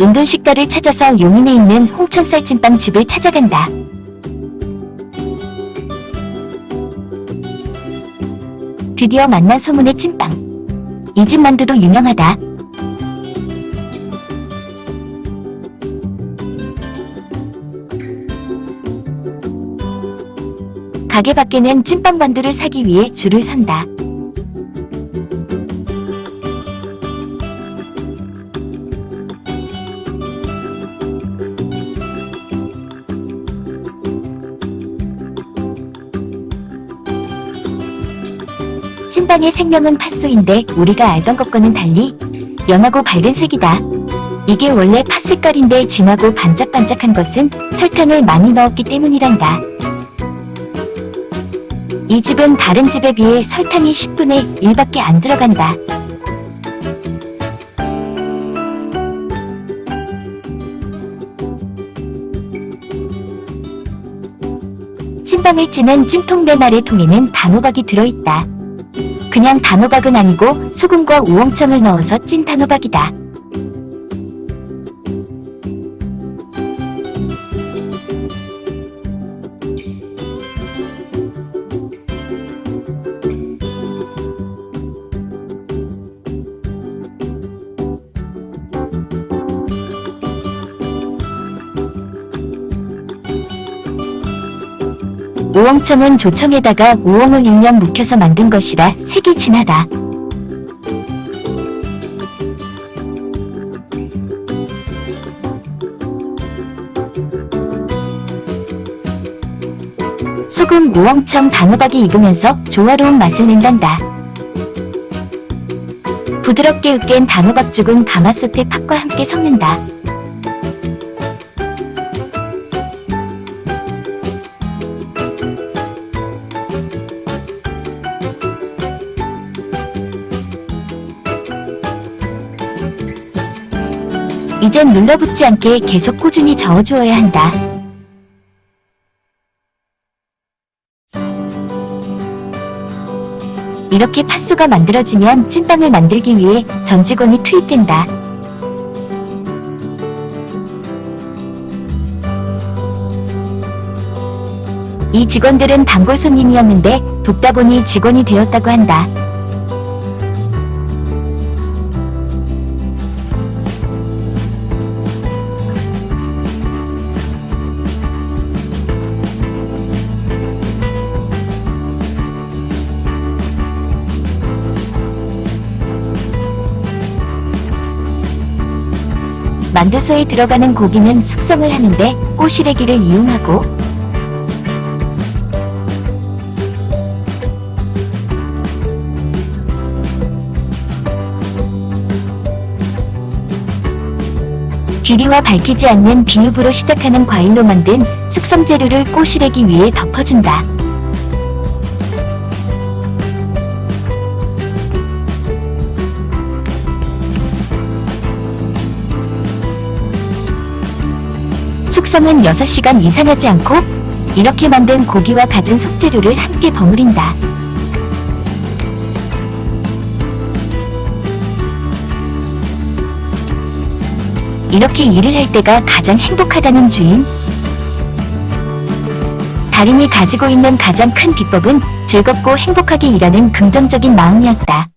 은둔식가를 찾아서 용인에 있는 홍천쌀 찐빵 집을 찾아간다. 드디어 만난 소문의 찐빵. 이 집 만두도 유명하다. 가게 밖에는 찐빵 만두를 사기 위해 줄을 선다. 찐빵의 생명은 팥소인데 우리가 알던 것과는 달리 연하고 밝은 색이다. 이게 원래 팥 색깔인데 진하고 반짝반짝한 것은 설탕을 많이 넣었기 때문이란다. 이 집은 다른 집에 비해 설탕이 10분의 1밖에 안 들어간다. 찐빵을 찌는 찜통 메말의 통에는 단호박이 들어있다. 그냥 단호박은 아니고 소금과 우엉청을 넣어서 찐 단호박이다. 우엉청은 조청에다가 우엉을 일년 묵혀서 만든 것이라 색이 진하다. 소금, 우엉청, 단호박이 익으면서 조화로운 맛을 낸단다. 부드럽게 으깬 단호박죽은 가마솥에 팥과 함께 섞는다. 이젠 눌러붙지 않게 계속 꾸준히 저어주어야 한다. 이렇게 팥소가 만들어지면 찐빵을 만들기 위해 전 직원이 투입된다. 이 직원들은 단골 손님이었는데 돕다 보니 직원이 되었다고 한다. 만두소에 들어가는 고기는 숙성을 하는데 꼬시래기를 이용하고 비리와 밝히지 않는 비읍으로 시작하는 과일로 만든 숙성 재료를 꼬시래기 위에 덮어준다. 숙성은 6시간 이상 하지 않고 이렇게 만든 고기와 갖은 속재료를 함께 버무린다. 이렇게 일을 할 때가 가장 행복하다는 주인. 달인이 가지고 있는 가장 큰 비법은 즐겁고 행복하게 일하는 긍정적인 마음이었다.